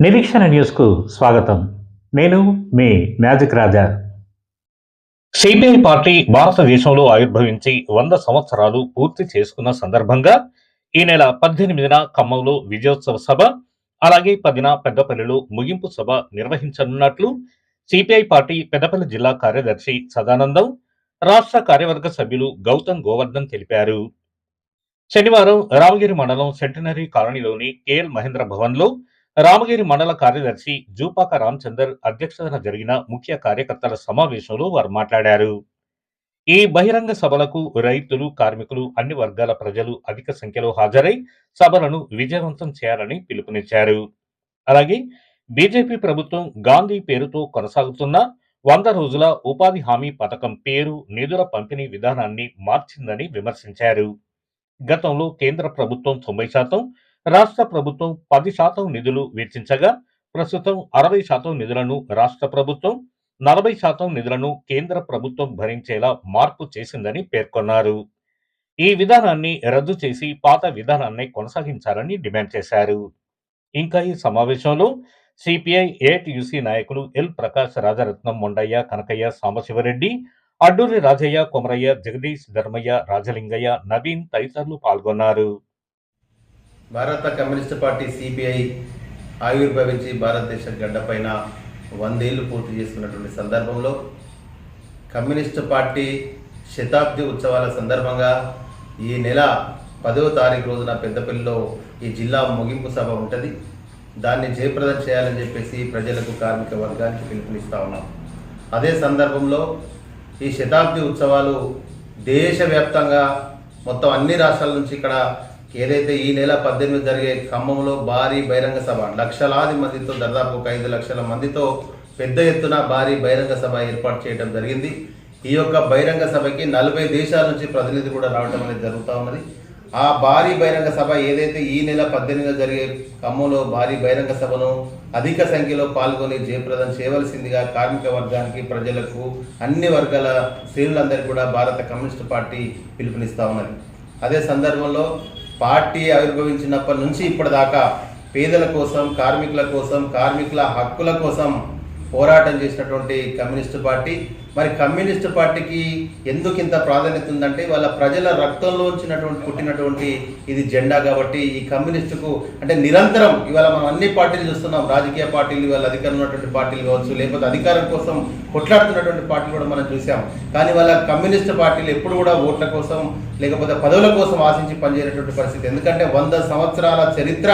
నిరీక్షణ న్యూస్కు స్వాగతం. నేను మీ మ్యాజిక్ రాజా. సిపిఐ పార్టీ భారతదేశంలో ఆవిర్భవించి వంద సంవత్సరాలు పూర్తి చేసుకున్న సందర్భంగా ఈ నెల పద్దెనిమిదిన ఖమ్మంలో విజయోత్సవ సభ అలాగే పదిన పెద్దపల్లిలో ముగింపు సభ నిర్వహించనున్నట్లు సిపిఐ పార్టీ పెద్దపల్లి జిల్లా కార్యదర్శి సదానందం రాష్ట్ర కార్యవర్గ సభ్యులు గౌతమ్ గోవర్ధన్ తెలిపారు. శనివారం రామగిరి మండలం సెంటనరీ కాలనీలోని కేఎల్ మహేంద్ర భవన్లో రామగిరి మండల కార్యదర్శి జూపాక రామచందర్ అధ్యక్షతన జరిగిన ముఖ్య కార్యకర్తల సమావేశంలో వారు మాట్లాడారు. ఈ బహిరంగ సభలకు రైతులు కార్మికులు అన్ని వర్గాల ప్రజలు అధిక సంఖ్యలో హాజరై సభలను విజయవంతం చేయాలని పిలుపునిచ్చారు. అలాగే బీజేపీ ప్రభుత్వం గాంధీ పేరుతో కొనసాగుతున్న వంద రోజుల ఉపాధి హామీ పథకం పేరు నిధుల పంపిణీ విధానాన్ని మార్చిందని విమర్శించారు. గతంలో కేంద్ర ప్రభుత్వం తొంభై శాతం రాష్ట్ర ప్రభుత్వం పది శాతం నిధులు వెచ్చించగా ప్రస్తుతం అరవై శాతం నిధులను రాష్ట్ర ప్రభుత్వం నలభై శాతం నిధులను కేంద్ర ప్రభుత్వం భరించేలా మార్పు చేసిందని పేర్కొన్నారు. ఈ విధానాన్ని రద్దు చేసి పాత విధానాన్ని కొనసాగించాలని డిమాండ్ చేశారు. ఇంకా ఈ సమావేశంలో సిపిఐ ఏటియుసి నాయకులు ఎల్ ప్రకాష్ రాజరత్నం మొండయ్య కనకయ్య సాంబశివరెడ్డి అడ్డూరి రాజయ్య కొమరయ్య జగదీష్ ధర్మయ్య రాజలింగయ్య నవీన్ తదితరులు పాల్గొన్నారు. భారత కమ్యూనిస్ట్ పార్టీ సిపిఐ ఆవిర్భవించి భారతదేశ గడ్డపైన వందేళ్ళు పూర్తి చేసుకున్నటువంటి సందర్భంలో కమ్యూనిస్ట్ పార్టీ శతాబ్ది ఉత్సవాల సందర్భంగా ఈ నెల పదవ తారీఖు రోజున పెద్దపల్లిలో ఈ జిల్లా ముగింపు సభ ఉంటుంది. దాన్ని జయప్రదం చేయాలని చెప్పేసి ప్రజలకు కార్మిక వర్గానికి పిలుపునిస్తా ఉన్నాం. అదే సందర్భంలో ఈ శతాబ్ది ఉత్సవాలు దేశవ్యాప్తంగా మొత్తం అన్ని రాష్ట్రాల నుంచి ఇక్కడ ఏదైతే ఈ నెల పద్దెనిమిది జరిగే ఖమ్మంలో భారీ బహిరంగ సభ లక్షలాది మందితో దాదాపు ఒక ఐదు లక్షల మందితో పెద్ద ఎత్తున భారీ బహిరంగ సభ ఏర్పాటు చేయడం జరిగింది. ఈ యొక్క బహిరంగ సభకి నలభై దేశాల నుంచి ప్రతినిధి కూడా రావడం అనేది జరుగుతూ ఉన్నది. ఆ భారీ బహిరంగ సభ ఏదైతే ఈ నెల పద్దెనిమిదిలో జరిగే ఖమ్మంలో భారీ బహిరంగ సభను అధిక సంఖ్యలో పాల్గొని జయప్రదం చేయవలసిందిగా కార్మిక వర్గానికి ప్రజలకు అన్ని వర్గాల శ్రేణులందరికీ కూడా భారత కమ్యూనిస్ట్ పార్టీ పిలుపునిస్తూ ఉన్నది. అదే సందర్భంలో పార్టీ ఆవిర్భవించినప్పటి నుంచి ఇప్పటిదాకా పేదల కోసం కార్మికుల కోసం కార్మికుల హక్కుల కోసం పోరాటం చేసినటువంటి కమ్యూనిస్టు పార్టీ మరి కమ్యూనిస్ట్ పార్టీకి ఎందుకు ఇంత ప్రాధాన్యత ఉందంటే వాళ్ళ ప్రజల రక్తంలో ఉంచినటువంటి పుట్టినటువంటి ఇది జెండా కాబట్టి ఈ కమ్యూనిస్టుకు అంటే నిరంతరం ఇవాళ మనం అన్ని పార్టీలు చూస్తున్నాం. రాజకీయ పార్టీలు వాళ్ళ అధికారం ఉన్నటువంటి పార్టీలు కావచ్చు లేకపోతే అధికారం కోసం కొట్లాడుతున్నటువంటి పార్టీలు కూడా మనం చూసాం కానీ వాళ్ళ కమ్యూనిస్ట్ పార్టీలు ఎప్పుడు కూడా ఓట్ల కోసం లేకపోతే పదవుల కోసం ఆశించి పనిచేయనటువంటి పరిస్థితి. ఎందుకంటే వంద సంవత్సరాల చరిత్ర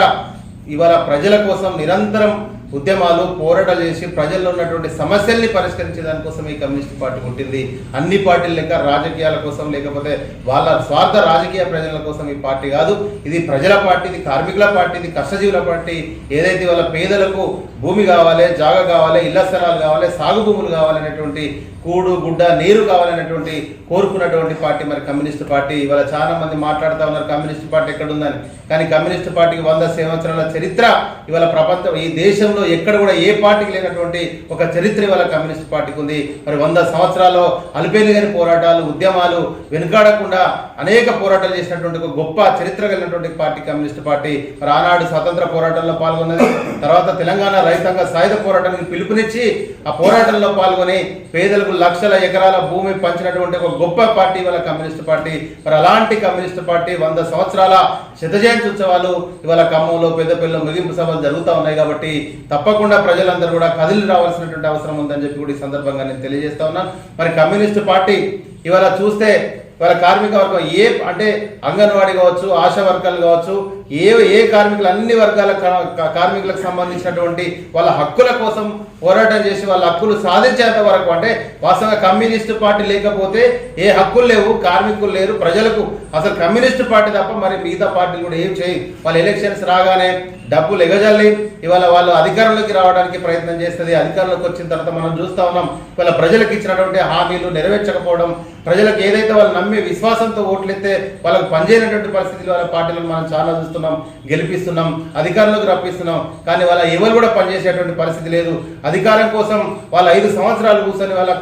ఇవాళ ప్రజల కోసం నిరంతరం ఉద్యమాలు పోరాటాలు చేసి ప్రజల్లో ఉన్నటువంటి సమస్యల్ని పరిష్కరించే దానికోసం ఈ కమ్యూనిస్ట్ పార్టీ పుట్టింది. అన్ని పార్టీలు లెక్క రాజకీయాల కోసం లేకపోతే వాళ్ళ స్వార్థ రాజకీయ ప్రజల కోసం ఈ పార్టీ కాదు. ఇది ప్రజల పార్టీ ఇది కార్మికుల పార్టీ ఇది కష్టజీవుల పార్టీ. ఏదైతే వాళ్ళ పేదలకు భూమి కావాలి జాగ కావాలి ఇళ్ళ స్థలాలు కావాలి సాగు భూములు కావాలనేటువంటి కూడు గుడ్డ నీరు కావాలనేటువంటి కోరుకున్నటువంటి పార్టీ మరి కమ్యూనిస్ట్ పార్టీ. ఇవాళ చాలా మంది మాట్లాడుతూ ఉన్నారు కమ్యూనిస్ట్ పార్టీ ఎక్కడుందని కానీ కమ్యూనిస్ట్ పార్టీకి వంద సంవత్సరాల చరిత్ర ఇవాళ ప్రపంచం ఈ దేశంలో ఎక్కడ కూడా ఏ పార్టీకి లేనటువంటి ఒక చరిత్ర ఇవాళ కమ్యూనిస్ట్ పార్టీకి ఉంది. మరి వంద సంవత్సరాల్లో అలిపేలుగాని పోరాటాలు ఉద్యమాలు వెనుకాడకుండా అనేక పోరాటాలు చేసినటువంటి ఒక గొప్ప చరిత్ర కలిగినటువంటి పార్టీ కమ్యూనిస్ట్ పార్టీ. మరి ఆనాడు స్వతంత్ర పోరాటంలో పాల్గొన్నది తర్వాత తెలంగాణ రైతాంగ సాయుధ పోరాటానికి పిలుపునిచ్చి ఆ పోరాటంలో పాల్గొని పేదలకు లక్షల ఎకరాల భూమి పంచినటువంటి ఒక గొప్ప పార్టీ ఇవాళ కమ్యూనిస్ట్ పార్టీ. మరి అలాంటి కమ్యూనిస్ట్ పార్టీ వంద సంవత్సరాల శత జయంతి ఉత్సవాలు ఇవాళ ఖమ్మంలో పెద్దపల్లిలో ముగింపు సభలు జరుగుతూ ఉన్నాయి కాబట్టి తప్పకుండా ప్రజలందరూ కూడా కదిలి రావాల్సినటువంటి అవసరం ఉందని చెప్పి కూడా ఈ సందర్భంగా నేను తెలియజేస్తా ఉన్నాను మరి కమ్యూనిస్ట్ పార్టీ ఇవాళ చూస్తే ఇవాళ కార్మిక వర్గం ఏ అంటే అంగన్వాడీ కావచ్చు ఆశా వర్గాలు కావచ్చు ఏ ఏ కార్మికులు అన్ని వర్గాల కా- కార్మికులకు సంబంధించినటువంటి వాళ్ళ హక్కుల కోసం పోరాటం చేసి వాళ్ళ హక్కులు సాధించేంత వరకు అంటే వాస్తవంగా కమ్యూనిస్ట్ పార్టీ లేకపోతే ఏ హక్కులు లేవు కార్మికులు లేరు ప్రజలకు అసలు కమ్యూనిస్టు పార్టీ తప్ప మరి మిగతా పార్టీలు కూడా ఏం చేయి వాళ్ళ ఎలక్షన్స్ రాగానే డబ్బులు ఎగజల్లి ఇవాళ వాళ్ళు అధికారంలోకి రావడానికి ప్రయత్నం చేస్తుంది. అధికారంలోకి వచ్చిన తర్వాత మనం చూస్తా ఉన్నాం ఇవాళ ప్రజలకు ఇచ్చినటువంటి హామీలు నెరవేర్చకపోవడం ప్రజలకు ఏదైతే వాళ్ళు నమ్మి విశ్వాసంతో ఓట్లెత్తే వాళ్ళకు పనిచేయనటువంటి పరిస్థితులు వాళ్ళ పార్టీలను మనం చాలా చూస్తున్నాం గెలిపిస్తున్నాం అధికారంలోకి రప్పిస్తున్నాం. కానీ వాళ్ళ ఎవరు కూడా పనిచేసేటువంటి పరిస్థితి లేదు. అధికారం కోసం వాళ్ళ ఐదు సంవత్సరాలు కూర్చొని వాళ్ళ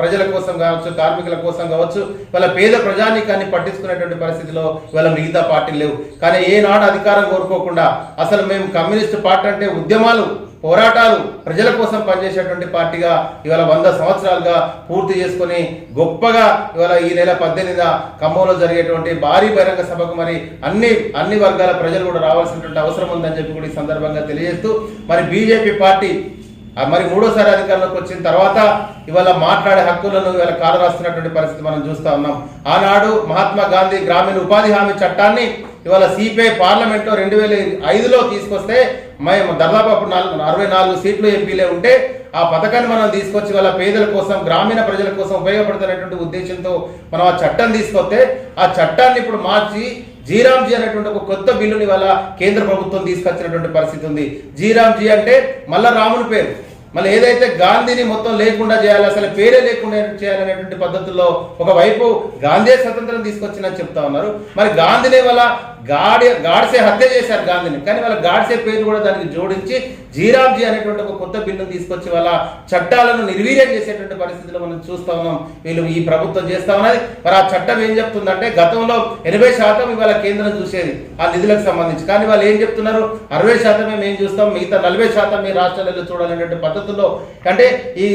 ప్రజల కోసం కావచ్చు కార్మికుల కోసం కావచ్చు వాళ్ళ పేద ప్రజానీకాన్ని పట్టించుకునేటువంటి పరిస్థితిలో వాళ్ళ మిగతా పార్టీలు లేవు. కానీ ఏనాడు అధికారం కోరుకోకుండా అసలు మేము కమ్యూనిస్ట్ పార్టీ అంటే ఉద్యమాలు పోరాటాలు ప్రజల కోసం పనిచేసేటువంటి పార్టీగా ఇవాళ వంద సంవత్సరాలుగా పూర్తి చేసుకొని గొప్పగా ఇవాళ ఈ నెల పద్దెనిమిది ఖమ్మంలో జరిగేటువంటి భారీ బహిరంగ సభకు మరి అన్ని అన్ని వర్గాల ప్రజలు కూడా రావాల్సినటువంటి అవసరం ఉందని చెప్పి కూడా ఈ సందర్భంగా తెలియజేస్తూ మరి బీజేపీ పార్టీ మరి మూడోసారి అధికారంలోకి వచ్చిన తర్వాత ఇవాళ మాట్లాడే హక్కులను ఇవాళ కాలరాస్తున్నటువంటి పరిస్థితి మనం చూస్తా ఉన్నాం. ఆనాడు మహాత్మా గాంధీ గ్రామీణ ఉపాధి హామీ చట్టాన్ని ఇవాళ సిపిఐ పార్లమెంట్లో రెండు వేల ఐదులో తీసుకొస్తే మేము దాదాపు అప్పుడు నాలుగు అరవై నాలుగు సీట్లు ఎంపీలే ఉంటే ఆ పథకాన్ని మనం తీసుకొచ్చి వాళ్ళ పేదల కోసం గ్రామీణ ప్రజల కోసం ఉపయోగపడుతున్నటువంటి ఉద్దేశంతో మనం ఆ చట్టం తీసుకొస్తే ఆ చట్టాన్ని ఇప్పుడు మార్చి జీరామ్జీ అనేటువంటి ఒక కొత్త బిల్లుని వల్ల కేంద్ర ప్రభుత్వం తీసుకొచ్చినటువంటి పరిస్థితి ఉంది. జీరామ్జీ అంటే మళ్ళా రాముని పేరు. మళ్ళీ ఏదైతే గాంధీని మొత్తం లేకుండా చేయాలి అసలు పేరే లేకుండా చేయాలనేటువంటి పద్ధతుల్లో ఒకవైపు గాంధీ స్వతంత్రం తీసుకొచ్చిందని చెప్తా ఉన్నారు. మరి గాంధీని వల్ల గాడి గాడ్సే హత్య చేశారు గాంధీని. కానీ వాళ్ళ గాడ్సే పేరు కూడా దానికి జోడించి జీరాబ్జీ అనేటువంటి ఒక కొత్త బిల్లును తీసుకొచ్చి వాళ్ళ చట్టాలను నిర్వీర్యం చేసేటువంటి పరిస్థితిలో మనం చూస్తా ఉన్నాం. వీళ్ళు ఈ ప్రభుత్వం చేస్తా ఉన్నది. మరి ఆ చట్టం ఏం చెప్తుందంటే గతంలో ఎనభై శాతం ఇవాళ కేంద్రం చూసేది ఆ నిధులకు సంబంధించి. కానీ వాళ్ళు ఏం చెప్తున్నారు? అరవై శాతమే మేము చూస్తాం. మిగతా నలభై శాతం మీ రాష్ట్రాలలో చూడాలనేటువంటి పద్ధతుల్లో. అంటే ఈ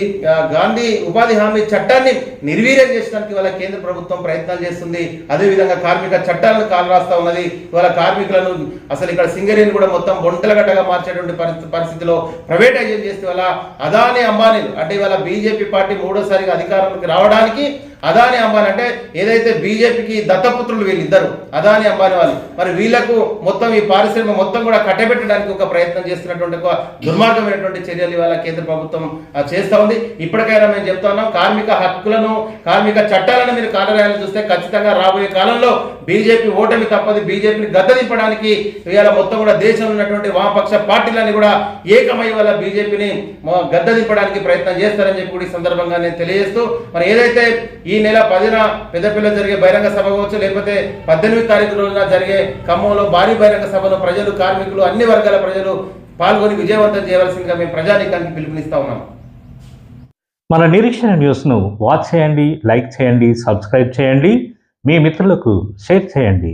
గాంధీ ఉపాధి హామీ చట్టాన్ని నిర్వీర్యం చేసడానికి వాళ్ళ కేంద్ర ప్రభుత్వం ప్రయత్నాలు చేస్తుంది. అదేవిధంగా కార్మిక చట్టాలను కాలరాస్తా ఉన్నది. ఇవాళ కార్మికులను అసలు ఇక్కడ సింగరేణి కూడా మొత్తం బొంటలగట్టగా మార్చేటువంటి పరిస్థితి పరిస్థితిలో ప్రైవేటైజేషన్ చేస్తే వాళ్ళ అదాని అంబానీలు అంటే ఇవాళ బీజేపీ పార్టీ మూడోసారిగా అధికారంలోకి రావడానికి అదాని అంబానీ అంటే ఏదైతే బీజేపీకి దత్తపుత్రులు వీళ్ళిద్దరు అదాని అంబానీ వాళ్ళు మరి వీళ్ళకు మొత్తం ఈ పారిశ్రమిక మొత్తం కూడా కట్టబెట్టడానికి ఒక ప్రయత్నం చేస్తున్నటువంటి ఒక దుర్మార్గమైనటువంటి చర్యలు ఇవాళ కేంద్ర ప్రభుత్వం చేస్తూ ఉంది. ఇప్పటికైనా మేము చెప్తా ఉన్నాం కార్మిక హక్కులను కార్మిక చట్టాలను మీరు కార్యాలయాలు చూస్తే ఖచ్చితంగా రాబోయే కాలంలో బీజేపీ ఓటమి తప్పదు బీజేపీని గద్దదింపడానికి ఇవాళ మొత్తం కూడా దేశంలో ఉన్నటువంటి వామపక్ష పార్టీలన్నీ కూడా ఏకమై వాళ్ళ బీజేపీని గద్దదింపడానికి ప్రయత్నం చేస్తారని చెప్పి కూడా ఈ సందర్భంగా నేను తెలియజేస్తూ మరి ఏదైతే ఈ నెల పదిన పెద్దపల్లి జరిగే బహిరంగ సభ కావచ్చు లేకపోతే పద్దెనిమిది తారీఖు రోజున జరిగే ఖమ్మంలో భారీ బహిరంగ సభలో ప్రజలు కార్మికులు అన్ని వర్గాల ప్రజలు పాల్గొని విజయవంతం చేయవలసిందిగా మేము ప్రజానీకానికి పిలుపునిస్తా ఉన్నాం. మన నిరీక్షణ న్యూస్ను వాచ్ చేయండి లైక్ చేయండి సబ్స్క్రైబ్ చేయండి. మీ మిత్రులకు షేర్ చేయండి.